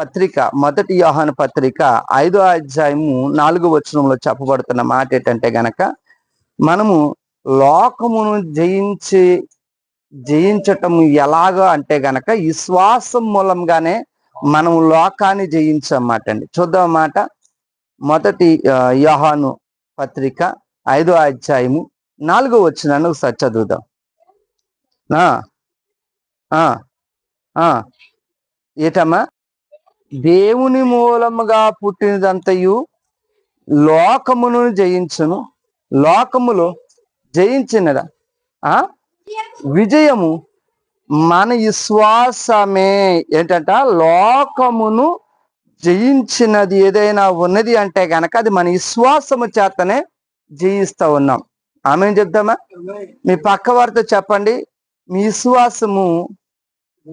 పత్రిక మొదటి యోహాను పత్రిక ఐదో అధ్యాయము నాలుగో వచనంలో చెప్పబడుతున్న మాట ఏంటంటే గనక మనము లోకమును జయించి జయించటం ఎలాగో అంటే గనక విశ్వాసం మూలంగానే మనం లోకాన్ని జయించమాట అండి. చూద్దాం అన్నమాట మొదటి యోహాను పత్రిక ఐదో అధ్యాయము నాలుగో వచ్చినాను ఒకసారి చదువుదాం. ఏటమ్మా? దేవుని మూలముగా పుట్టినదంతయు లోకమును జయించును. లోకములో జయించినదా? ఆ? విజయము మన విశ్వాసమే ఏంటంట? లోకమును జయించినది ఏదైనా ఉన్నది అంటే గనక అది మన విశ్వాసము చేతనే జయిస్తా ఉన్నాం. ఆమె చెప్తామా? మీ పక్క వారితో చెప్పండి. మీ విశ్వాసము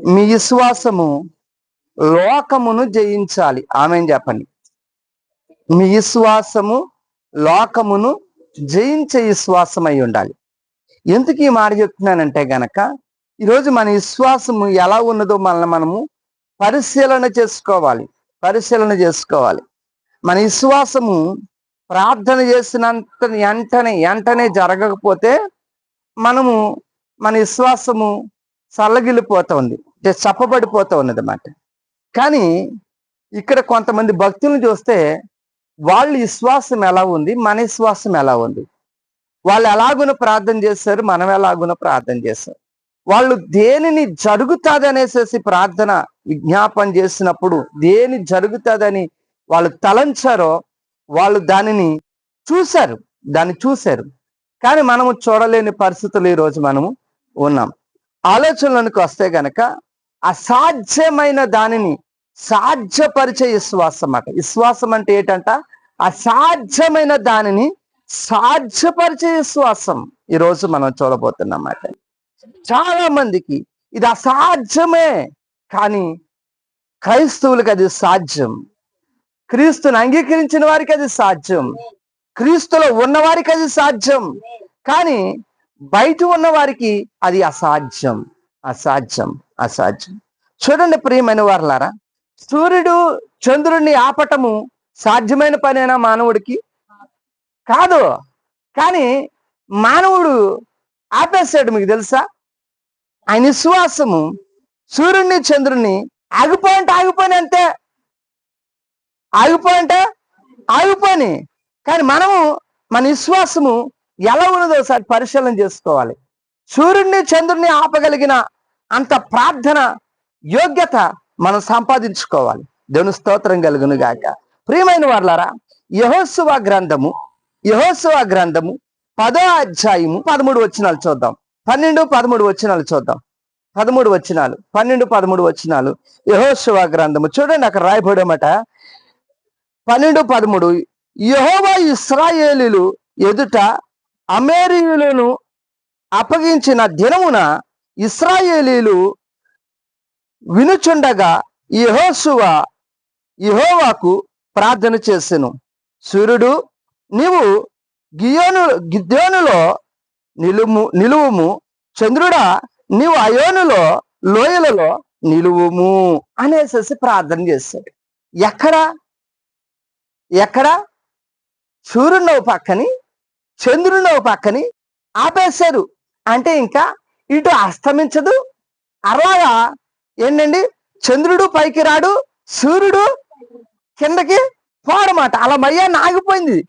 మీ విశ్వాసము లోకమును జయించాలి. ఆమె చెప్పండి? మీ విశ్వాసము లోకమును జయించే విశ్వాసం అయి ఉండాలి. ఎందుకు ఈ మాట చెప్తున్నానంటే గనక ఈరోజు మన విశ్వాసము ఎలా ఉన్నదో మనల్ని మనము పరిశీలన చేసుకోవాలి. పరిశీలన చేసుకోవాలి. మన విశ్వాసము ప్రార్థన చేసినంత వెంటనే వెంటనే జరగకపోతే మనము మన విశ్వాసము చల్లగిల్లిపోతూ ఉంది చెప్పబడిపోతూ ఉన్నది అన్నమాట. కానీ ఇక్కడ కొంతమంది భక్తులను చూస్తే వాళ్ళ విశ్వాసం ఎలా ఉంది? మన విశ్వాసం ఎలా ఉంది? వాళ్ళు ఎలాగున ప్రార్థన చేశారు? మనం ఎలాగున ప్రార్థన చేశాం? వాళ్ళు దేనిని జరుగుతుంది ప్రార్థన విజ్ఞాపన చేసినప్పుడు దేని జరుగుతుందని వాళ్ళు తలంచారో వాళ్ళు దానిని చూశారు. దాన్ని చూశారు. కానీ మనము చూడలేని పరిస్థితులు ఈరోజు మనము ఉన్నాం. ఆలోచనలకు వస్తే గనక అసాధ్యమైన దానిని సాధ్యపరిచే విశ్వాసం అన్నమాట విశ్వాసం అంటే ఏంటంట? అసాధ్యమైన దానిని సాధ్యపరిచే విశ్వాసం. ఈరోజు మనం చూడబోతున్నాం అన్నమాట చాలా మందికి ఇది అసాధ్యమే కానీ క్రైస్తవులకు అది సాధ్యం. క్రీస్తుని అంగీకరించిన వారికి అది సాధ్యం. క్రీస్తులో ఉన్నవారికి అది సాధ్యం. కానీ బయట ఉన్న వారికి అది అసాధ్యం. అసాధ్యం అసాధ్యం. చూడండి ప్రియమైన వారులారా సూర్యుడు చంద్రుడిని ఆపటము సాధ్యమైన పనేనా మానవుడికి? కాదు. కానీ మానవుడు ఆపేశాడు మీకు తెలుసా? ఆయన విశ్వాసము సూర్యుడిని చంద్రుడిని ఆగిపోయంటే ఆగిపోని అంతే. ఆగిపోయంటే ఆగిపోని కానీ మనము మన విశ్వాసము ఎలా ఉన్నదో ఒకసారి పరిశీలన చేసుకోవాలి. సూర్యుడిని చంద్రుడిని ఆపగలిగిన అంత ప్రార్థన యోగ్యత మనం సంపాదించుకోవాలి. దేవుని స్తోత్రం కలుగును గాక. ప్రియమైన వాళ్ళారా యహోసువ గ్రంథము యహోసువ గ్రంథము పదో అధ్యాయము పదమూడు వచనాలు చూద్దాం. పన్నెండు పదమూడు వచనాలు చూద్దాం. పదమూడు వచనాలు పన్నెండు పదమూడు వచనాలు యహోశివ గ్రంథము. చూడండి అక్కడ రాయబడమట పన్నెండు పదమూడు యహోవా ఇస్రాయేలీలు ఎదుట అమేరియులను అప్పగించిన దినమున ఇస్రాయేలీలు వినుచుండగా యహోశువ యహోవాకు ప్రార్థన చేసెను. సూర్యుడు నీవు గియోను గిద్యోనులో నిలుము నిలువుము. చంద్రుడా నీవు అయోనులో లోయలలో నిలువుము అనేసేసి ప్రార్థన చేశాడు ఎక్కడ? ఎక్కడ? సూర్యుడు పక్కని చంద్రుడు పక్కని ఆపేశారు. అంటే ఇంకా ఇటు అస్తమించదు. అలాగా ఏంటండి? చంద్రుడు పైకి రాడు సూర్యుడు కిందకి పోడమాట. అలా మయ్యాన్ని ఆగిపోయింది.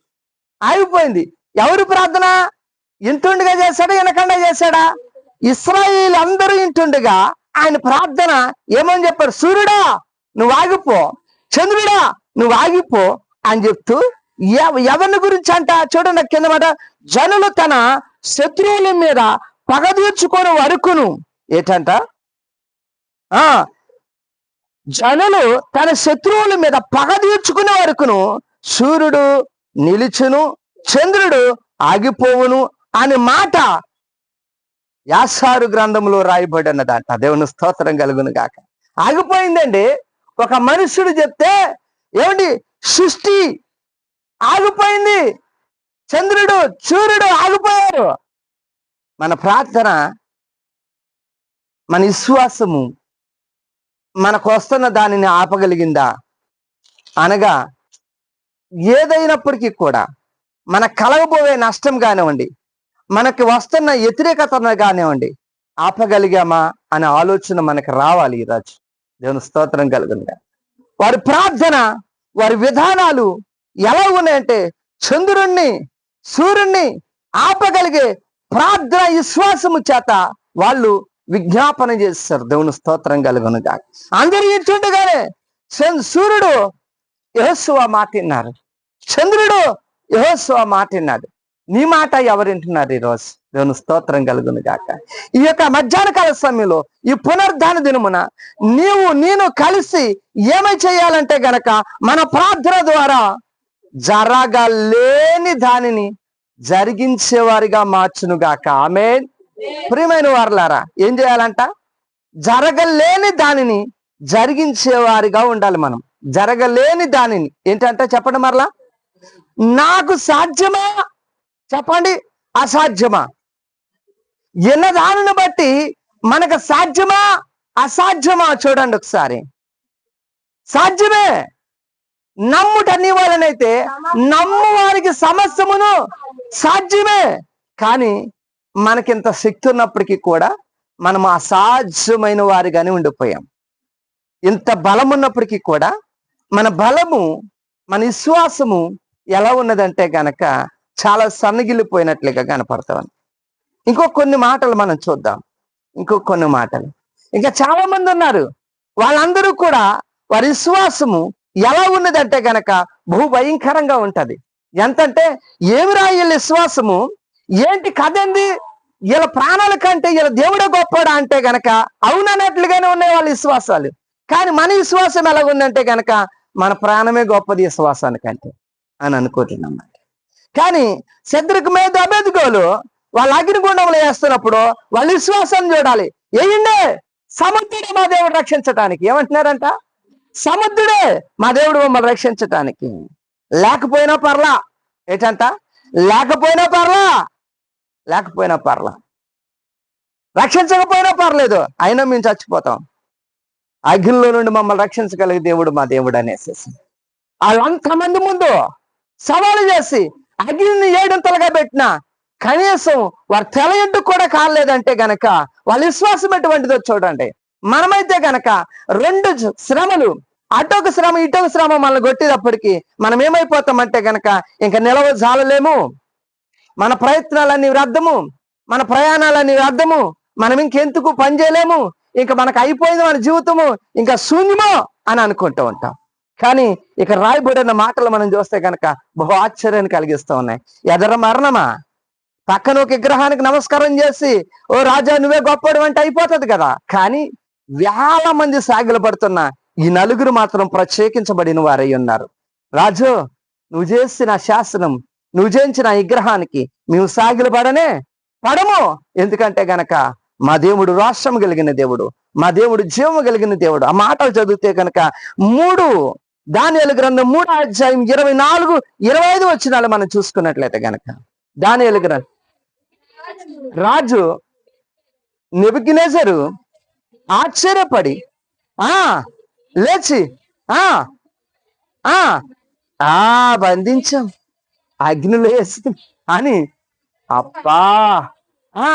ఆగిపోయింది. ఎవరు ప్రార్థన? ఇంటుండగా చేశాడా? వెనకండా చేశాడా? ఇస్రాయిల్ అందరూ ఇంటుండగా ఆయన ప్రార్థన ఏమని చెప్పారు? సూర్యుడా నువ్వు ఆగిపో. చంద్రుడా నువ్వు ఆగిపో అని చెప్తూ ఎవ- ఎవరిని గురించి అంట? చూడండి కింద మాట. జనులు తన శత్రువుల మీద పగ తీర్చుకోని వరకును ఏటంట? ఆ జనులు తన శత్రువుల మీద పగ తీర్చుకునే వరకును సూర్యుడు నిలిచును చంద్రుడు ఆగిపోవును అనే మాట యాసారు గ్రంథంలో రాయబడినదంట. దేవుని స్తోత్రం కలుగును గాక. ఆగిపోయిందండి. ఒక మనుషుడు చెప్తే ఏమిటి సృష్టి ఆగిపోయింది. చంద్రుడు సూర్యుడు ఆగిపోయారు. మన ప్రార్థన మన విశ్వాసము మనకు వస్తున్న దానిని ఆపగలిగిందా? అనగా ఏదైనప్పటికీ కూడా మన కలగబోయే నష్టం కానివ్వండి మనకి వస్తున్న వ్యతిరేకతను కానివ్వండి ఆపగలిగామా అనే ఆలోచన మనకి రావాలి ఈరోజు దేవుని స్తోత్రం కలుగుందా వారి ప్రార్థన వారి విధానాలు ఎలా ఉన్నాయంటే చంద్రుణ్ణి సూర్యుణ్ణి ఆపగలిగే ప్రార్థన విశ్వాసము చేత వాళ్ళు విజ్ఞాపన చేస్తారు. దేవుని స్తోత్రం కలుగునుగా అందరూ ఇచ్చుండగానే చంద్ర- సూర్యుడు యహస్వ మాట విన్నారు. చంద్రుడు యహస్వ మాట విన్నాడు. నీ మాట ఎవరు వింటున్నారు ఈరోజు? దేవుని స్తోత్రం కలుగును ఈ యొక్క మధ్యాహ్న కాల సమయంలో ఈ పునర్ధాన దినమున నీవు నేను కలిసి ఏమై చేయాలంటే గనక మన ప్రార్థన ద్వారా జరగలేని దానిని జరిగించేవారిగా మార్చును గాక ఆమె ప్రియమైన వారులారా ఏం చేయాలంట? జరగలేని దానిని జరిగించేవారిగా ఉండాలి మనం. జరగలేని దానిని. ఏంటంటే చెప్పండి మరలా. నాకు సాధ్యమా? చెప్పండి. అసాధ్యమా? ఎన్న దానిని బట్టి మనకు సాధ్యమా? అసాధ్యమా? చూడండి ఒకసారి. సాధ్యమే. నమ్ముట వలనైతే నమ్ము వారికి సమస్తమును సాధ్యమే. కానీ మనకింత శక్తి ఉన్నప్పటికీ కూడా మనం అసాధ్యమైన వారిగానే ఉండిపోయాం. ఇంత బలం ఉన్నప్పటికీ కూడా మన బలము మన విశ్వాసము ఎలా ఉన్నదంటే గనక చాలా సన్నగిల్లిపోయినట్లుగా కనపడతాం ఇంకో కొన్ని మాటలు మనం చూద్దాం. ఇంకో కొన్ని మాటలు. ఇంకా చాలా మంది ఉన్నారు. వాళ్ళందరూ కూడా వారి విశ్వాసము ఎలా ఉన్నదంటే గనక బహు భయంకరంగా ఉంటది. ఎంతంటే ఏమిరా వీళ్ళ విశ్వాసము? ఏంటి కథ వీళ్ళ ప్రాణాల కంటే వీళ్ళ దేవుడే గొప్పడా అంటే గనక అవునన్నట్లుగానే ఉన్నాయి వాళ్ళ విశ్వాసాలు. కానీ మన విశ్వాసం ఎలా ఉందంటే గనక మన ప్రాణమే గొప్పది విశ్వాసానికంటే అని అనుకుంటున్నాం కానీ శత్రుకు మీద అభ్యర్థిగోలు వాళ్ళ అగ్నిగుండంలో వేస్తున్నప్పుడు వాళ్ళ విశ్వాసం చూడాలి. ఏండే సముద్రుడే మా దేవుడు రక్షించడానికి ఏమంటున్నారంట? సముద్రుడే మా దేవుడు మమ్మల్ని రక్షించటానికి. లేకపోయినా పర్లా. ఏటంట? లేకపోయినా పర్లా. లేకపోయినా పర్లా. రక్షించకపోయినా పర్లేదు. అయినా మేము చచ్చిపోతాం. అగ్నిలో నుండి మమ్మల్ని రక్షించగలిగే దేవుడు మా దేవుడు అనేసేసి. వాళ్ళంతమంది ముందు సవాలు చేసి అగ్నిని ఏడంతలుగా పెట్టిన కనీసం వారి తెల కూడా కాలేదంటే గనక వాళ్ళ విశ్వాసం ఎటువంటిదో చూడండి. మనమైతే గనక రెండు శ్రమలు అటొక శ్రమ ఇటొక శ్రమ మనల్ని కొట్టేటప్పటికి మనం ఏమైపోతామంటే గనక ఇంకా నిలవ జాలలేము. మన ప్రయత్నాలన్నీ వ్యర్థము. మన ప్రయాణాలన్నీ వ్యర్థము. మనం ఇంకెందుకు పని చేయలేము. ఇంకా మనకు అయిపోయింది మన జీవితము. ఇంకా శూన్యమో అని అనుకుంటూ ఉంటాం. కానీ ఇక రాయబడిన మాటలు మనం చూస్తే కనుక బహు ఆశ్చర్యాన్ని కలిగిస్తూ ఉన్నాయి. ఎదర మరణమా? పక్కన ఒక విగ్రహానికి నమస్కారం చేసి ఓ రాజా నువ్వే గొప్పడు అంటే అయిపోతుంది కదా. కానీ వేల మంది సాగిలు పడుతున్న ఈ నలుగురు మాత్రం ప్రత్యేకించబడిన వారై ఉన్నారు. రాజు నువ్వు చేసిన శాసనం నువ్వు చేయించిన విగ్రహానికి మేము సాగిలు పడనే పడము. ఎందుకంటే గనక మా దేవుడు రాష్ట్రం కలిగిన దేవుడు మా దేవుడు జీవము కలిగిన దేవుడు. ఆ మాటలు చదివితే కనుక మూడు దానియలు గ్రంథం మూడు అధ్యాయం ఇరవై నాలుగు ఇరవై ఐదు వచ్చినాలు మనం చూసుకున్నట్లయితే గనక దానియలు గ్రంథం. రాజు నెబుకినేజరు ఆశ్చర్యపడి. ఆ లేచి ఆ ఆ ఆ బంధించాం. అగ్నిలో వేసి అని. అప్పా ఆ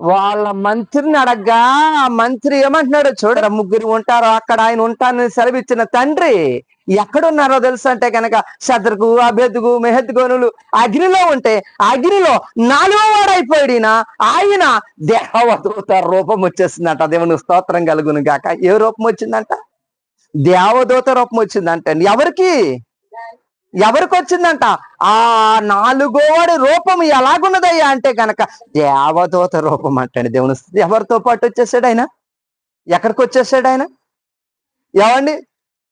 వాళ్ళ మంత్రిని అడగ్గా ఆ మంత్రి ఏమంటున్నాడు చూడరా ముగ్గురు ఉంటారు అక్కడ ఆయన ఉంటానని సెలవిచ్చిన తండ్రి ఎక్కడున్నారో తెలుసు అంటే కనుక శత్రుకు అభ్యర్థుకు మెహద్గోనులు అగ్నిలో ఉంటే అగ్నిలో నాలుగో వాడు ఈయన. ఆయన దేవదూత రూపం వచ్చేసిందంట. దేవుని స్తోత్రం కలుగును గాక. ఏ రూపం వచ్చిందంట? దేవదూత రూపం వచ్చిందంట ఎవరికి? ఎవరికి వచ్చిందంట ఆ నాలుగోవాడి రూపం ఎలాగున్నదయ్యా అంటే గనక దేవదూత రూపం అంటండి. దేవుని ఎవరితో పాటు వచ్చేసాడు ఆయన? ఎక్కడికి వచ్చేసాడు ఆయన? ఏమండి?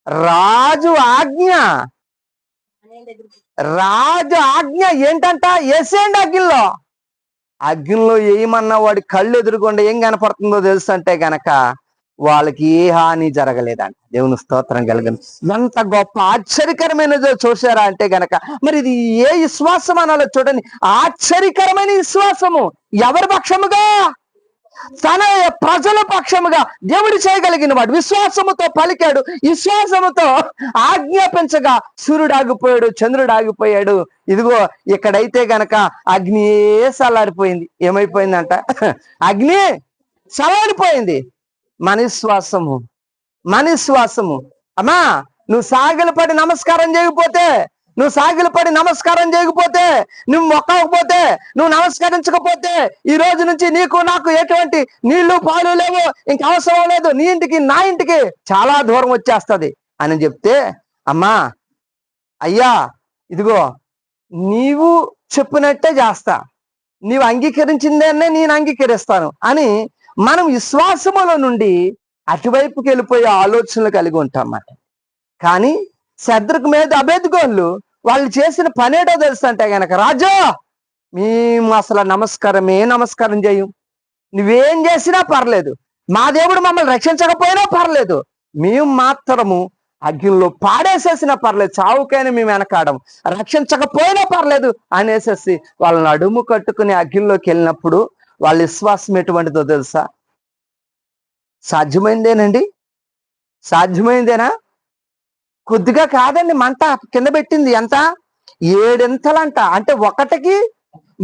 రాజు ఆజ్ఞ. రాజు ఆజ్ఞ ఏంటంట? వేసేయండి అగ్నిలో. అగ్నిలో ఏమన్నా వాడి కళ్ళు ఎదురుకుండా ఏం కనపడుతుందో తెలుసు అంటే గనక వాళ్ళకి ఏ హాని జరగలేదంట. దేవుని స్తోత్రం కలిగింది ఎంత గొప్ప ఆశ్చర్యకరమైనదో చూసారా అంటే గనక మరి ఇది ఏ విశ్వాసం అనాలో చూడండి. ఆశ్చర్యకరమైన విశ్వాసము. ఎవరి పక్షముగా? తన ప్రజల పక్షముగా. దేవుడు చేయగలిగిన వాడు విశ్వాసముతో పలికాడు విశ్వాసముతో ఆజ్ఞాపించగా సూర్యుడు ఆగిపోయాడు చంద్రుడు ఆగిపోయాడు. ఇదిగో ఇక్కడైతే గనక అగ్ని సల్లారిపోయింది ఏమైపోయిందంట? అగ్ని సలారిపోయింది. మనిశ్వాసము మనిశ్వాసము మన విశ్వాసము అమ్మా నువ్వు సాగిలపడి నమస్కారం చేయకపోతే నువ్వు సాగిలపడి నమస్కారం చేయకపోతే నువ్వు మొక్కకపోతే నువ్వు నమస్కరించకపోతే ఈ రోజు నుంచి నీకు నాకు ఎటువంటి నీళ్ళు పాలు లేవు ఇంక అవసరం లేదు నీ ఇంటికి నా ఇంటికి చాలా దూరం వచ్చేస్తుంది అని చెప్తే అమ్మా అయ్యా ఇదిగో నీవు చెప్పినట్టే చేస్తా. నీవు అంగీకరించిందేనే నేను అంగీకరిస్తాను అని మనం విశ్వాసములో నుండి అటువైపుకి వెళ్ళిపోయే ఆలోచనలు కలిగి ఉంటామన్నమాట. కానీ శత్రుకు మీద అభేదగోళ్ళు వాళ్ళు చేసిన పనేటో తెలుసు అంటే గనక రాజా మేము అసలు నమస్కారమే నమస్కారం చేయం నువ్వేం చేసినా పర్లేదు. మా దేవుడు మమ్మల్ని రక్షించకపోయినా పర్లేదు. మేము మాత్రము అగ్నిలో పాడేసేసినా పర్లేదు. చావుకైనా మేము వెనకాడం రక్షించకపోయినా పర్లేదు. అనేసేసి వాళ్ళని అడుము కట్టుకుని అగ్నిలోకి వెళ్ళినప్పుడు వాళ్ళ విశ్వాసం ఎటువంటిదో తెలుసా? సాధ్యమైందేనండి? సాధ్యమైందేనా? కొద్దిగా కాదండి మంట కింద పెట్టింది. ఎంత? ఏడింతలంట. అంటే ఒకటికి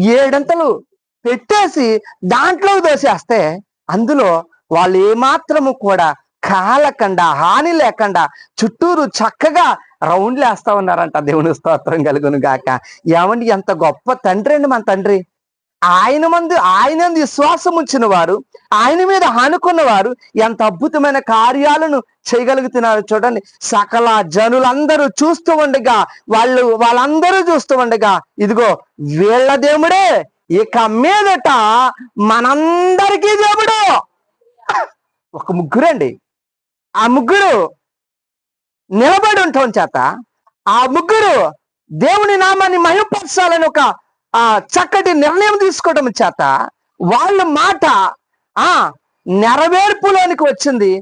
ఏడింతలు పెట్టేసి దాంట్లో దోసేస్తే అందులో వాళ్ళు ఏమాత్రము కూడా కాలకుండా హాని లేకుండా చుట్టూరు చక్కగా రౌండ్లు వేస్తా ఉన్నారంట. దేవుని స్తోత్రం కలుగును గాక ఏమండి ఎంత గొప్ప తండ్రి అండి మన తండ్రి. ఆయన మంది ఆయన విశ్వాసం ఉంచిన వారు ఆయన మీద ఆనుకున్న వారు ఎంత అద్భుతమైన కార్యాలను చేయగలుగుతున్నారు చూడండి. సకల జనులందరూ చూస్తూ ఉండగా వాళ్ళు వాళ్ళందరూ చూస్తూ ఉండగా ఇదిగో వీళ్ళ దేవుడే ఇక మీదట మనందరికీ దేవుడు. ఒక ముగ్గురండి ఆ ముగ్గురు నిలబడి ఉండటం చేత ఆ ముగ్గురు దేవుని నామాన్ని మహిమపరచాలని ఒక ఆ చక్కటి నిర్ణయం తీసుకోవడం చేత వాళ్ళ మాట ఆ నెరవేర్పులోనికి వచ్చింది.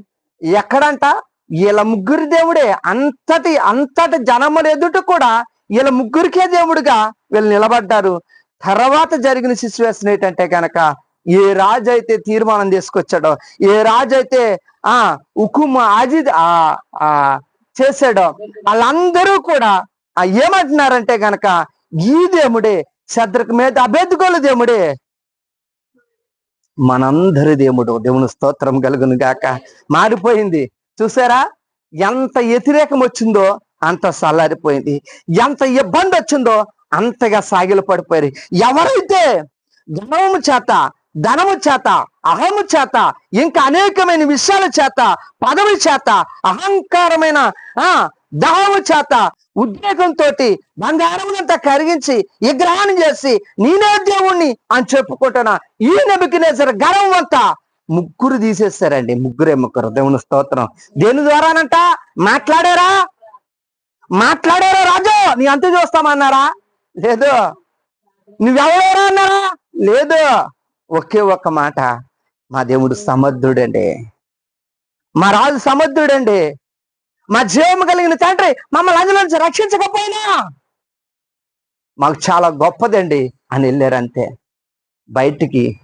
ఎక్కడంట? వీళ్ళ ముగ్గురి దేవుడే. అంతటి అంతటి జనముల ఎదుట కూడా వీళ్ళ ముగ్గురికే దేవుడుగా వీళ్ళు నిలబడ్డారు. తర్వాత జరిగిన సిచ్యువేషన్ ఏంటంటే కనుక ఏ రాజు అయితే తీర్మానం తీసుకొచ్చాడో ఏ రాజు అయితే ఆ ఉకుమ ఆజిద్ ఆ ఆ చేశాడో వాళ్ళందరూ కూడా ఆ ఏమంటున్నారంటే గనక ఈ దేవుడే శత్రుకు మీద అభ్యర్థుకోలు దేవుడే. మనందరి దేవుడు దేవుని స్తోత్రం కలుగును గాక. మారిపోయింది. చూసారా? ఎంత వ్యతిరేకం వచ్చిందో అంత సల్లారిపోయింది. ఎంత ఇబ్బంది వచ్చిందో అంతగా సాగిలు పడిపోయారు. ఎవరైతే ధనము చేత ధనము చేత అహము చేత ఇంకా అనేకమైన విషయాల చేత పదవి చేత అహంకారమైన ఆ దహము చేత ఉద్రేకంతో బంగారమునంతా కరిగించి విగ్రహం చేసి నేనే దేవుణ్ణి అని చెప్పుకుంటున్నా ఈ నెబుకినేసరి గర్వం అంతా ముగ్గురు తీసేస్తారండి. ముగ్గురే ముగ్గురు. దేవుని స్తోత్రం. దేని ద్వారానంట? మాట్లాడారా? మాట్లాడారా రాజు? నీ అంత చూస్తామన్నారా? లేదు. నువ్వెవరా అన్నారా? లేదు. ఒకే ఒక్క మాట. మా దేవుడు సమర్థుడండి. మా రాజు సమర్థుడండి. మా జీవము కలిగిన తండ్రి మమ్మల్ని అందులో నుంచి రక్షించకపోయినా. మాకు చాలా గొప్పదండి అని వెళ్ళారంతే. బయటికి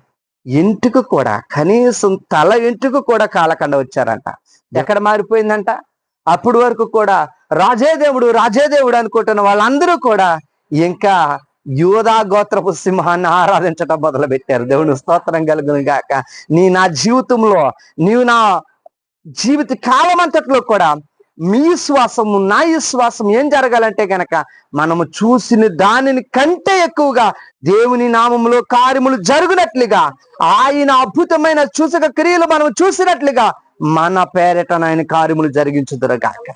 ఇంటికి కూడా కనీసం తల ఇంటికి కూడా కాలకండ వచ్చారంట. ఎక్కడ మారిపోయిందంట? అప్పుడు వరకు కూడా రాజే దేవుడు రాజే దేవుడు అనుకుంటున్న వాళ్ళందరూ కూడా ఇంకా యూదా గోత్రపు సింహాన్ని ఆరాధించటం మొదలు పెట్టారు దేవుని స్తోత్రం కలుగును గాక. నీ నా జీవితంలో నీవు నా జీవిత కాలం అంతట్లో కూడా మీ విశ్వాసము నా విశ్వాసం ఏం జరగాలంటే గనక మనము చూసిన దానిని కంటే ఎక్కువగా దేవుని నామములో కార్యములు జరుగునట్లుగా ఆయన అద్భుతమైన చూసక క్రియలు మనం చూసినట్లుగా మన పేరట ఆయన కార్యములు జరిగించుదురుగాక.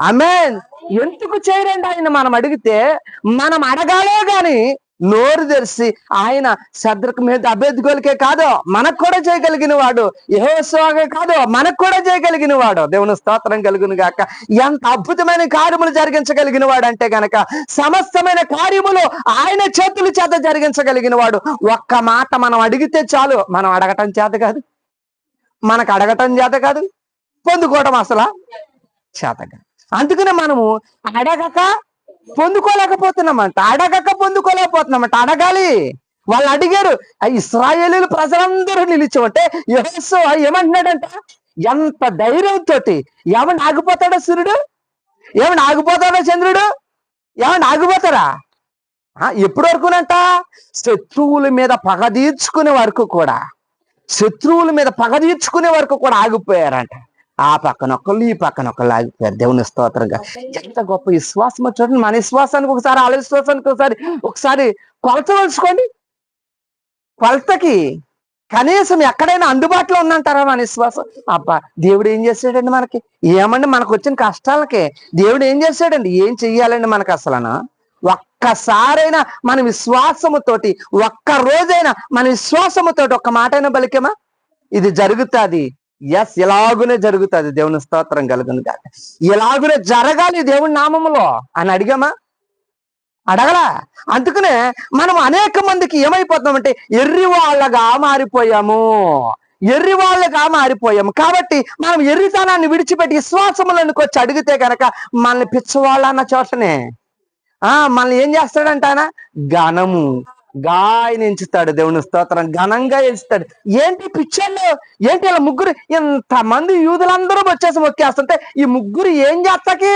ఆమెన్ ఎందుకు చేయరండి ఆయన మనం అడిగితే మనం అడగాలే గాని నోరు తెరిచి ఆయన శద్రకు మీద అభ్యర్థులకే కాదు మనకు కూడా చేయగలిగిన వాడు యహోస్వాగే కాదు మనకు కూడా చేయగలిగిన వాడు దేవుని స్తోత్రం కలుగును గాక. ఎంత అద్భుతమైన కార్యములు జరిగించగలిగిన వాడు అంటే గనక సమస్తమైన కార్యములు ఆయన చేతుల చేత జరిగించగలిగిన వాడు ఒక్క మాట మనం అడిగితే చాలు మనం అడగటం చేత కాదు. మనకు అడగటం చేత కాదు. పొందుకోవడం అసలు చేత కాదు. అందుకనే మనము అడగక పొందుకోలేకపోతున్నామంట. అడగక పొందుకోలేకపోతున్నామంట. అడగాలి. వాళ్ళు అడిగారు. ఆ ఇస్రాయేలీలు ప్రజలందరూ నిలిచామంటే యెహోషువ ఏమంటున్నాడంట? ఎంత ధైర్యంతో ఏమన్నా ఆగిపోతాడా సూర్యుడు? ఏమన్నా ఆగిపోతాడా చంద్రుడు? ఏమన్నా ఆగిపోతారా ఆ, ఎప్పటి వరకునంట శత్రువుల మీద పగ తీర్చుకునే వరకు కూడా. శత్రువుల మీద పగ తీర్చుకునే వరకు కూడా ఆగిపోయారంట. ఆ పక్కన ఒకళ్ళు ఈ పక్కన ఒకళ్ళు ఆగిపోయారు దేవుని స్తోత్రంగా ఎంత గొప్ప విశ్వాసం చూడండి. మన విశ్వాసానికి ఒకసారి వాళ్ళ విశ్వాసానికి ఒకసారి ఒకసారి కొలతవలుచుకోండి. కొలతకి కనీసం ఎక్కడైనా అందుబాటులో ఉందంటారా మన విశ్వాసం? అబ్బా దేవుడు ఏం చేశాడండి మనకి? ఏమండి మనకు వచ్చిన కష్టాలకి? దేవుడు ఏం చేశాడండి? ఏం చెయ్యాలండి మనకు అసలనా? ఒక్కసారైనా మన విశ్వాసముతోటి ఒక్క రోజైనా మన విశ్వాసముతోటి ఒక్క మాటైనా బలికేమా? ఇది జరుగుతుంది. ఎస్ ఇలాగునే జరుగుతుంది దేవుని స్తోత్రం కలుగును కాక ఇలాగునే జరగాలి దేవుని నామములో అని అడిగామా? అడగలా? అందుకనే మనం అనేక మందికి ఏమైపోతున్నామంటే ఎర్రి వాళ్ళగా మారిపోయాము. ఎర్రి వాళ్ళగా మారిపోయాము. కాబట్టి మనం ఎర్రితనాన్ని విడిచిపెట్టి విశ్వాసములకు వచ్చి అడిగితే కనుక మనల్ని పిచ్చవాళ్ళన్న చోటనే. ఆ మనల్ని ఏం చేస్తాడంటానా? ఘనము. గాయని ఎంచుతాడు దేవుని స్తోత్రం ఘనంగా ఎంచుతాడు. ఏంటి పిచ్చర్లు ఏంటి ఇలా ముగ్గురు? ఇంతమంది యూదులందరూ వచ్చేసి మొక్కేస్తుంటే ఈ ముగ్గురు ఏం చేస్తాకి?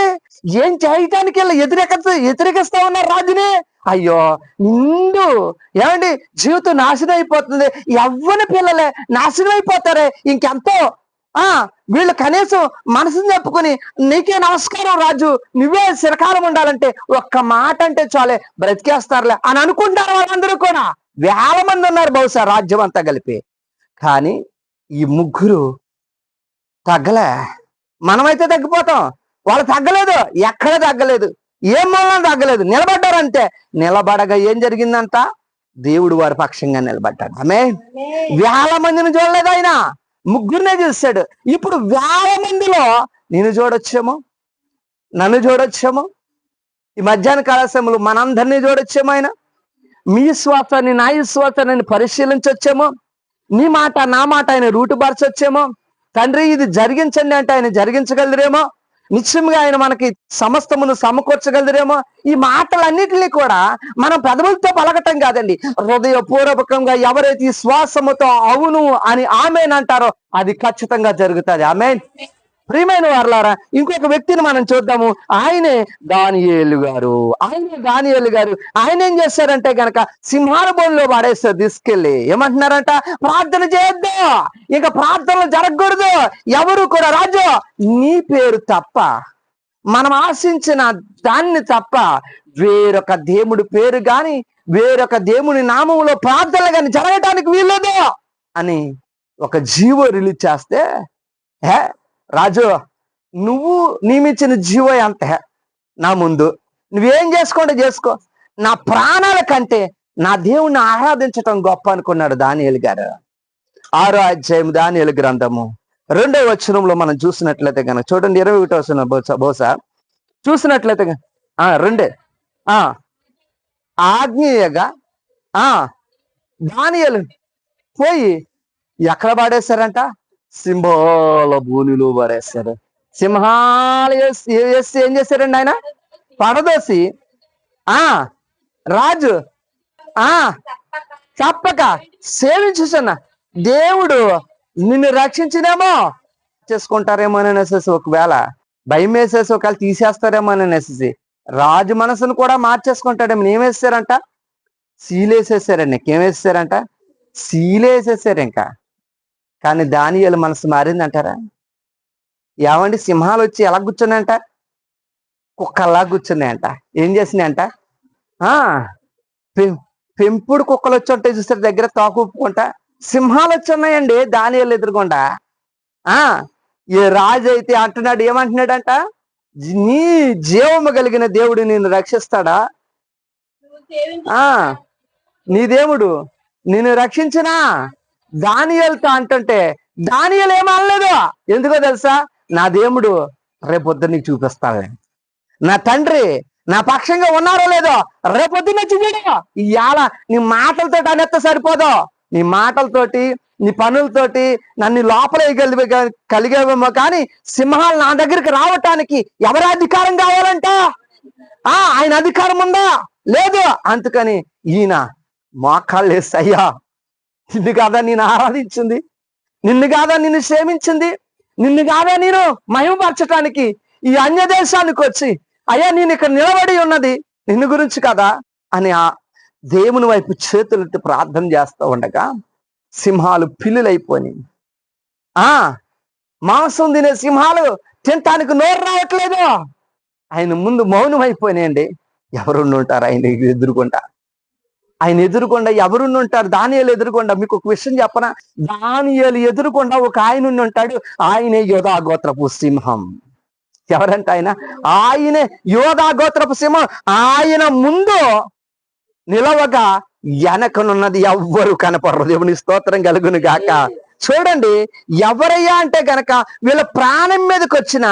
ఏం చేయటానికి వీళ్ళు వ్యతిరేక వ్యతిరేకిస్తా ఉన్నారు రాజుని? అయ్యో నిండు. ఏమండి? జీవితం నాశనం అయిపోతుంది. ఎవ్వని పిల్లలే నాశనం అయిపోతారే? ఇంకెంతో ఆ వీళ్ళు కనీసం మనసుని చెప్పుకొని నీకే నమస్కారం రాజు నువ్వే చిరకాలం ఉండాలంటే ఒక్క మాట అంటే చాలే బ్రతికేస్తారులే అని అనుకుంటారు వాళ్ళందరూ కూడా. వేల మంది ఉన్నారు బహుశా రాజ్యం అంతా కలిపి. కానీ ఈ ముగ్గురు తగ్గలే. మనమైతే తగ్గిపోతాం. వాళ్ళు తగ్గలేదు. ఎక్కడ తగ్గలేదు? ఏం మూలం తగ్గలేదు? నిలబడ్డారంటే నిలబడగా ఏం జరిగిందంట? దేవుడు వారి పక్షంగా నిలబడ్డాడు. ఆమె వేల మందిని చూడలేదు ఆయన. ముగ్గురునే చూశాడు. ఇప్పుడు వేల మందిలో నేను చూడొచ్చేమో నన్ను చూడొచ్చేమో ఈ మధ్యాహ్న కాలశములు మనందరినీ చూడొచ్చేమో ఆయన. మీ స్వార్థాన్ని నా విశ్వాసాన్ని పరిశీలించొచ్చేమో నీ మాట నా మాట ఆయన రూటు పరచొచ్చేమో తండ్రి ఇది జరిగించండి అంటే ఆయన జరిగించగలరేమో. నిశ్చయంగా ఆయన మనకి సమస్తమును సమకూర్చగలరేమో ఈ మాటలన్నిటినీ కూడా మనం పెదవులతో పలకటం కాదండి. హృదయపూర్వకంగా ఎవరైతే ఈ శ్వాసముతో అవును అని ఆమెనంటారో అది ఖచ్చితంగా జరుగుతుంది. ఆమె ప్రియమైన వారలారా ఇంకొక వ్యక్తిని మనం చూద్దాము. ఆయనే దానియేలు గారు. ఆయనే దానియేలు గారు. ఆయన ఏం చేస్తారంటే గనక సింహాల బోన్లో పడేస్తారు తీసుకెళ్ళి. ఏమంటున్నారంట? ప్రార్థన చేయొద్దు. ఇంకా ప్రార్థనలు జరగకూడదు. ఎవరు కూడా రాజు నీ పేరు తప్ప. మనం ఆశించిన దాన్ని తప్ప వేరొక దేవుడి పేరు గాని వేరొక దేవుని నామంలో ప్రార్థనలు కానీ జరగటానికి వీల్లేదు అని ఒక జీవో రిలీజ్ చేస్తే హే రాజు నువ్వు నియమించిన జీవో ఎంత? నా ముందు. నువ్వేం చేసుకోండి చేసుకో. నా ప్రాణాల కంటే నా దేవుణ్ణి ఆరాధించటం గొప్ప అనుకున్నాడు దానియలు గారు. ఆరో అధ్యాయం దానియలు గ్రంథము. రెండో వచనంలో మనం చూసినట్లయితే కనుక చూడండి ఇరవై ఒకటో వచనం బహుశా బహుశా. చూసినట్లయితే ఆ రెండే. ఆ ఆజ్ఞేయగా ఆ దానియలు పోయి ఎక్కడ పాడేశారంట? సింహాల భూమిలో పడేస్తారు సింహాలు వేసి వేసి ఏం చేశారండి ఆయన? పడదోసి ఆ రాజు. ఆ తప్పక సేవించుసన్న దేవుడు నిన్ను రక్షించినేమో చేసుకుంటారేమో అని అనేసి ఒకవేళ భయం వేసేసి ఒకవేళ తీసేస్తారేమో అని అనేసి రాజు మనసును కూడా మార్చేసుకుంటాడేమో. ఏమేసారంట సీలేసేసారండి ఇంకేమేస్తారంట సీలేసేసారు ఇంకా. కానీ దానియాల మనసు మారిందంటారా? ఏమండి? సింహాలు వచ్చి ఎలా కూర్చున్నాయంట? కుక్కల్లా కూర్చున్నాయంట. ఏం చేసినాయంట? పెంపుడు కుక్కలు వచ్చి ఉంటాయి చూస్తారు దగ్గర తోకుపుకుంటా సింహాలు వచ్చి ఉన్నాయండి దానియాలు ఎదురుకుండా ఆ ఏ రాజు అయితే అంటున్నాడు ఏమంటున్నాడంట? నీ జీవము కలిగిన దేవుడు నిన్ను రక్షిస్తాడా? ఆ నీ దేవుడు నిన్ను రక్షించినా దానియల్తో అంటుంటే దానియలు ఏమనలేదు. ఎందుకో తెలుసా? నా దేవుడు రేపొద్దు నీకు చూపిస్తాడు నా తండ్రి నా పక్షంగా ఉన్నారో లేదో రేపొద్దున వచ్చి ఇవాళ నీ మాటలతో అనేస్తే సరిపోదు? నీ మాటలతోటి నీ పనులతోటి నన్ను లోపల కలిగేవేమో కానీ సింహాలు నా దగ్గరికి రావటానికి ఎవరి అధికారం కావాలంట? ఆ ఆయన అధికారం ఉందా? లేదు. అందుకని ఈయన మోకాళ్ళు వేస్తాయ్యా నిన్ను కాదా నేను ఆరాధించింది? నిన్ను కాదా నిన్ను సేవించింది నిన్ను కాదా నేను మహిమపరచటానికి ఈ అన్య దేశానికి వచ్చి అయ్యా నేను ఇక్కడ నిలబడి ఉన్నది నిన్ను గురించి కదా? అని ఆ దేవుని వైపు చేతులెత్తి ప్రార్థన చేస్తూ ఉండగా సింహాలు పిల్లులైపోయి ఆ మాంసం తినే సింహాలు తినటానికి నోరు రావట్లేదు. ఆయన ముందు మౌనం అయిపోయినాయండి ఎవరుండి ఉంటారు? ఆయన ఎదుర్కొంటా. ఆయన ఎదురుకుండా ఎవరున్న ఉంటారు? దానియాలు ఎదురుకుండా మీకు ఒక విషయం చెప్పనా? దానియాలు ఎదురుకుండా ఒక ఆయన ఉంటాడు. ఆయనే యోధా గోత్రపు సింహం. ఎవరంట ఆయన? ఆయనే యోధా గోత్రపు సింహం. ఆయన ముందు నిలవగా వెనకనున్నది ఎవ్వరు కనపడరు. దేవుని స్తోత్రం కలుగును గాక. చూడండి ఎవరయ్యా అంటే గనక వీళ్ళ ప్రాణం మీదకి వచ్చిన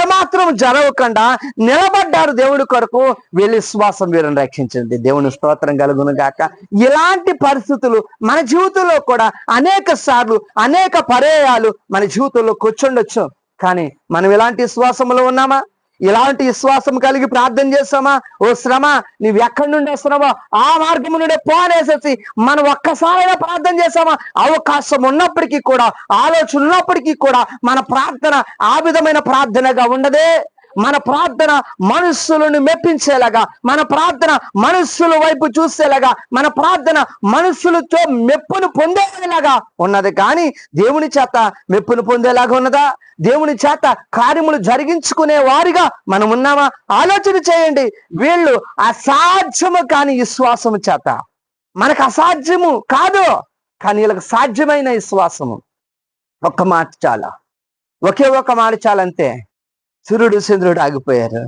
ఏమాత్రం జరగకుండా నిలబడ్డారు దేవుడి కొరకు వీళ్ళ విశ్వాసం వీరిని రక్షించింది దేవుని స్తోత్రం కలుగును గాక. ఇలాంటి పరిస్థితులు మన జీవితంలో కూడా అనేక సార్లు అనేక పర్యాయాలు మన జీవితంలో కూర్చుండొచ్చు. కానీ మనం ఇలాంటి విశ్వాసంలో ఉన్నామా? ఇలాంటి విశ్వాసం కలిగి ప్రార్థన చేస్తామా? ఓ శ్రమ నీవు ఎక్కడి నుండి వస్తున్నావో ఆ మార్గం నుండి పోనేసేసి మనం ఒక్కసారైనా ప్రార్థన చేసామా అవకాశం ఉన్నప్పటికీ కూడా ఆలోచన ఉన్నప్పటికీ కూడా మన ప్రార్థన ఆ విధమైన ప్రార్థనగా ఉండదే. మన ప్రార్థన మనస్సులను మెప్పించేలాగా మన ప్రార్థన మనస్సుల వైపు చూసేలాగా మన ప్రార్థన మనుషులతో మెప్పును పొందేలాగా ఉన్నది. కానీ దేవుని చేత మెప్పును పొందేలాగా ఉన్నదా? దేవుని చేత కార్యములు జరిగించుకునే వారిగా మనం ఉన్నామా? ఆలోచన చేయండి. వీళ్ళు అసాధ్యము కాని విశ్వాసము చేత. మనకు అసాధ్యము కాదు కానీ వీళ్ళకి సాధ్యమైన విశ్వాసము. ఒక్క మాట చాలా. ఒకే ఒక మాట చాలంతే సూర్యుడు చంద్రుడు ఆగిపోయారు.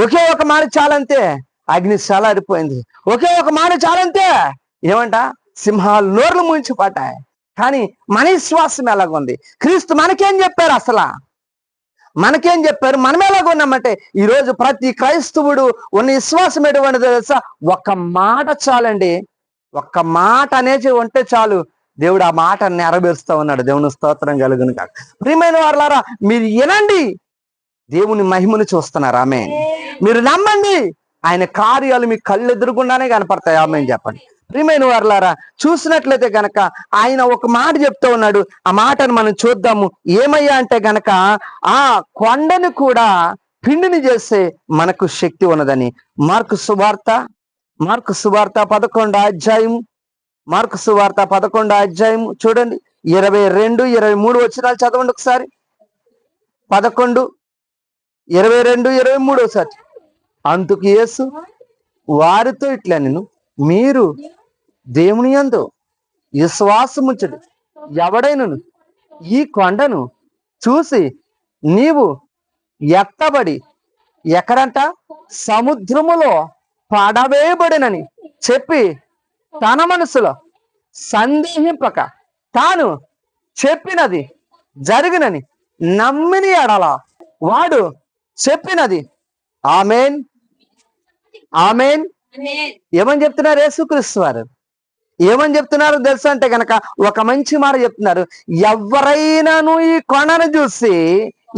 ఒకే ఒక మాట చాలంతే అగ్ని చలారిపోయింది ఒకే ఒక మాట చాలంతే ఏమంట? సింహాలు నోర్లు ముంచిపడ్డాయి కానీ మన విశ్వాసం ఎలాగుంది? క్రీస్తు మనకేం చెప్పారు అసలు? మనకేం చెప్పారు? మనం ఎలాగున్నామంటే ఈ రోజు ప్రతి క్రైస్తవుడు ఉన్న విశ్వాసం ఎటువంటిదో తెలుసా? ఒక్క మాట చాలండి. ఒక్క మాట అనేది ఉంటే చాలు దేవుడు ఆ మాట నెరవేరుస్తా ఉన్నాడు. దేవుని స్తోత్రం కలుగును కాక. ప్రియమైన వారులారా మీరు వినండి. దేవుని మహిమను చూస్తున్నారు. ఆమె మీరు నమ్మండి. ఆయన కార్యాలు మీ కళ్ళు ఎదురుగుండానే కనపడతాయి. ఆమె చెప్పండి. ప్రియమైన వారులారా చూసినట్లయితే గనక ఆయన ఒక మాట చెప్తూ ఉన్నాడు. ఆ మాటను మనం చూద్దాము. ఏమయ్యా అంటే గనక ఆ కొండను కూడా పిండిని చేసే మనకు శక్తి ఉన్నదని. మార్కు సువార్త మార్కు సువార్త పదకొండు అధ్యాయం మార్కు సువార్త పదకొండు అధ్యాయం చూడండి. ఇరవై రెండు ఇరవై మూడు వచ్చినాలు చదవండి ఒకసారి. పదకొండు ఇరవై రెండు ఇరవై మూడోసారి అందుకు యేసు వారితో ఇట్లా నేను మీరు దేవుని ఎందు విశ్వాసముచ్చడు ఎవడైనను ఈ కొండను చూసి నీవు ఎత్తబడి ఎక్కడంట? సముద్రములో పడవేయబడినని చెప్పి తన మనసులో సందేహింపక తాను చెప్పినది జరిగినని నమ్మిని ఎడల. వాడు చెప్పినది. ఆమెన్. ఆమెన్. ఏమని చెప్తున్నారు యేసుక్రీస్తు వారు? ఏమని చెప్తున్నారు తెలుసా అంటే గనక ఒక మంచి మాట చెప్తున్నారు. ఎవరైనాను ఈ కొండను చూసి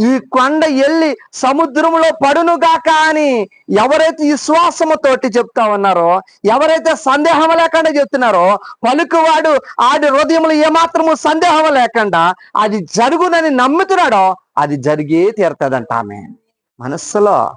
ఈ కొండ ఎల్లి సముద్రంలో పడును గాక అని ఎవరైతే విశ్వాసముతోటి చెప్తా ఉన్నారో ఎవరైతే సందేహం లేకుండా చెప్తున్నారో పలుకువాడు ఆడి హృదయంలో ఏమాత్రము సందేహం లేకుండా అది జరుగునని నమ్ముతున్నాడో అది జరిగే తీరుతుందంట. ఆమె మనస్సులో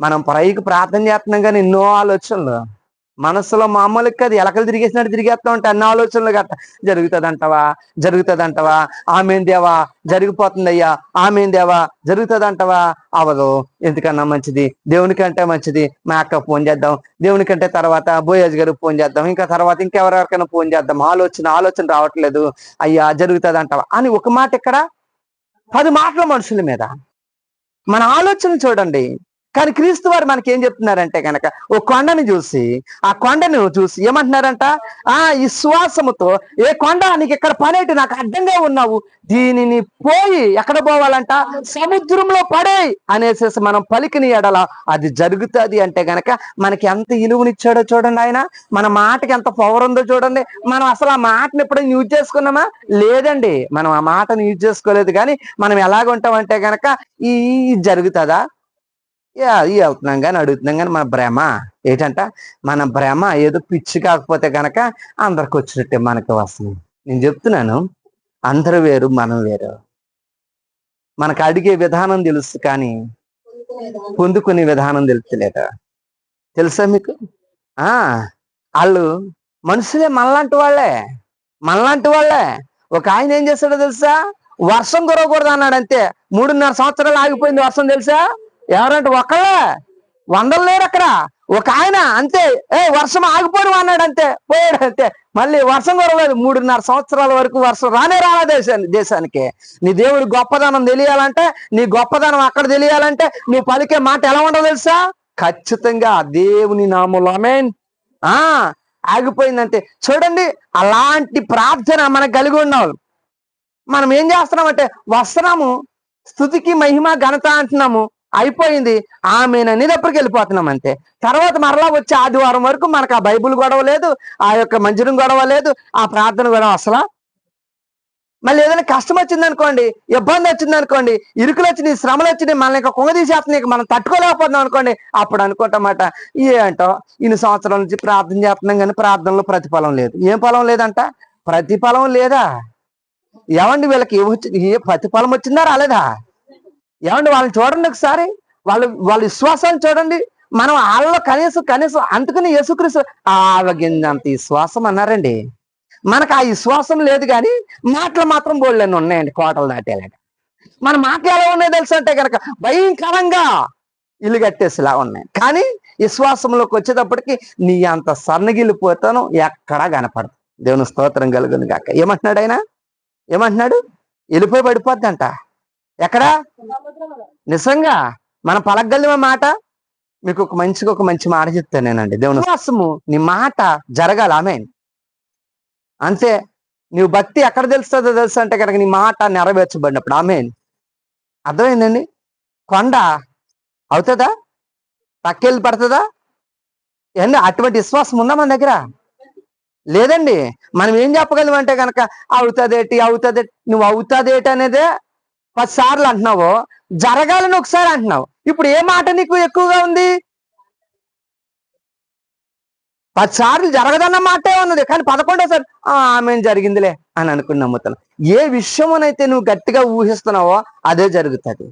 మనం పైకి ప్రార్థన చేస్తున్నాం కానీ ఎన్నో ఆలోచనలు. మనసులో మామూలుగా కాదు ఎలకలు తిరిగేసినట్టు తిరిగేస్తా ఉంటే అన్ని ఆలోచనలు గట్ట జరుగుతుందంటవా? జరుగుతుందంటవా? ఆమెన్ దేవా? జరిగిపోతుందయ్యా? ఆమెన్ దేవా? జరుగుతుందంటవా? అవదు. ఎందుకన్నా మంచిది? దేవునికంటే మంచిది? మా అక్క ఫోన్ చేద్దాం. దేవునికంటే తర్వాత బోయాజ్ గారికి ఫోన్ చేద్దాం. ఇంకా తర్వాత ఇంకెవరెవరికైనా ఫోన్ చేద్దాం. ఆలోచన ఆలోచన రావట్లేదు. అయ్యా జరుగుతుందంటవా? అని ఒక మాట ఇక్కడ పది మాటలు మనుషుల మీద. మన ఆలోచన చూడండి. కానీ క్రీస్తు వారు మనకి ఏం చెప్తున్నారంటే కనుక ఓ కొండని చూసి ఆ కొండను చూసి ఏమంటున్నారంట? ఆ విశ్వాసముతో ఏ కొండ నీకు ఇక్కడ పనేటి నాకు అడ్డంగా ఉన్నావు దీనిని పోయి ఎక్కడ పోవాలంట? సముద్రంలో పడే అనేసి మనం పలికిన ఎడల అది జరుగుతుంది అంటే గనక మనకి ఎంత ఇలువనిచ్చాడో చూడండి ఆయన మన మాటకి ఎంత పవర్ ఉందో చూడండి. మనం అసలు ఆ మాటను ఎప్పుడైనా యూజ్ చేసుకున్నామా? లేదండి. మనం ఆ మాటను యూజ్ చేసుకోలేదు కానీ మనం ఎలాగ ఉంటామంటే గనక ఈ జరుగుతుందా? అది వెళ్తున్నాం కానీ అడుగుతున్నాం కానీ మన భ్రమ. ఏంటంట మన భ్రమ ఏదో పిచ్చి కాకపోతే కనుక అందరికి వచ్చినట్టే మనకి వస్తుంది. నేను చెప్తున్నాను అందరు వేరు మనం వేరు. మనకు అడిగే విధానం తెలుసు కానీ పొందుకునే విధానం తెలుస్తలేదు. తెలుసా మీకు? ఆ వాళ్ళు మనుషులే మనలాంటి వాళ్ళే. మనలాంటి వాళ్ళే. ఒక ఆయన ఏం చేస్తాడో తెలుసా? వర్షం కురవకూడదు అన్నాడు అంతే మూడున్నర సంవత్సరాలు ఆగిపోయింది వర్షం తెలుసా? ఎవరంటే ఒకళ్ళే. వందలు లేరు అక్కడ. ఒక ఆయన అంతే. ఏ వర్షం ఆగిపోడు అన్నాడు అంతే పోయాడు అంతే మళ్ళీ వర్షం కురవలేదు మూడున్నర సంవత్సరాల వరకు వర్షం రానే రాలా దేశానికి దేశానికి. నీ దేవుడి గొప్పదనం తెలియాలంటే నీ గొప్పదనం అక్కడ తెలియాలంటే నువ్వు పలికే మాట ఎలా ఉండదు తెలుసా? ఖచ్చితంగా దేవుని నామంలో. ఆమేన్ ఆ ఆగిపోయిందంటే. చూడండి అలాంటి ప్రార్థన మనకు కలిగి ఉన్నాం మనం ఏం చేస్తున్నామంటే వస్త్రము స్థుతికి మహిమ ఘనత అంటున్నాము. అయిపోయింది. ఆమె అనేటప్పటికి వెళ్ళిపోతున్నాం అంతే. తర్వాత మరలా వచ్చే ఆదివారం వరకు మనకు ఆ బైబుల్ గొడవ లేదు ఆ యొక్క మంజరం గొడవ లేదు ఆ ప్రార్థన గొడవ అసలు. మళ్ళీ ఏదైనా కష్టం వచ్చింది అనుకోండి ఇబ్బంది వచ్చింది అనుకోండి ఇరుకులు వచ్చినాయి శ్రమలు వచ్చినాయి మనల్ని ఇంకా కుంగదీసేస్తున్నాయి మనం తట్టుకోలేకపోతున్నాం అనుకోండి అప్పుడు అనుకుంటామాట ఏంటో ఇన్ని సంవత్సరాల నుంచి ప్రార్థన చేస్తున్నాం కానీ ప్రార్థనలో ప్రతిఫలం లేదు. ఏం ఫలం లేదంట? ప్రతిఫలం లేదా? ఏమండి వీళ్ళకి ఏ వచ్చి ఏ ప్రతిఫలం వచ్చిందా రాలేదా? ఏమండి వాళ్ళని చూడండి ఒకసారి. వాళ్ళు వాళ్ళ విశ్వాసాన్ని చూడండి. మనం వాళ్ళలో కనీసం కనీసం అందుకని యేసుక్రీస్తు ఆవగిందంత విశ్వాసం అన్నారండి. మనకు ఆ విశ్వాసం లేదు కానీ మాటలు మాత్రం బోళ్ళని ఉన్నాయండి కోటలు దాటేలాగా. మన మాటలు ఎలా ఉన్నాయి తెలుసు అంటే కనుక భయంకరంగా ఇల్లు కట్టేసిలా ఉన్నాయి. కానీ విశ్వాసంలోకి వచ్చేటప్పటికి నీ అంత సన్నగిల్లిపోతాను ఎక్కడా కనపడదు. దేవుని స్తోత్రం కలుగుంది కాక ఏమంటున్నాడు ఆయన? ఏమంటున్నాడు? వెళ్ళిపోయి పడిపోద్దంట. ఎక్కడా? నిజంగా? మనం పలగలిమ మాట? మీకు ఒక మంచిగా ఒక మంచి మాట చెప్తాను నేనండి. దేవుని విశ్వాసము నీ మాట జరగాలి. ఆమె అంతే. నీవు భక్తి ఎక్కడ తెలుస్తుందో తెలుసు అంటే కనుక నీ మాట నెరవేర్చబడినప్పుడు. ఆమె అర్థమైందండి? కొండ అవుతుందా? పక్కెళ్ళి పడుతుందా? ఏంది? అటువంటి విశ్వాసం ఉందా మన దగ్గర? లేదండి. మనం ఏం చెప్పగలం అంటే కనుక అవుతుందేటి అవుతుంది నువ్వు అవుతుందేటి అనేదే పది సార్లు అంటున్నావు జరగాలని ఒకసారి అంటున్నావు. ఇప్పుడు ఏ మాట నీకు ఎక్కువగా ఉంది? పది సార్లు జరగదన్న మాటే ఉన్నది కానీ పదకొండోసారి ఆమె జరిగిందిలే అని అనుకుని నమ్ముతాను ఏ విషయమునైతే నువ్వు గట్టిగా ఊహిస్తున్నావో అదే జరుగుతుంది.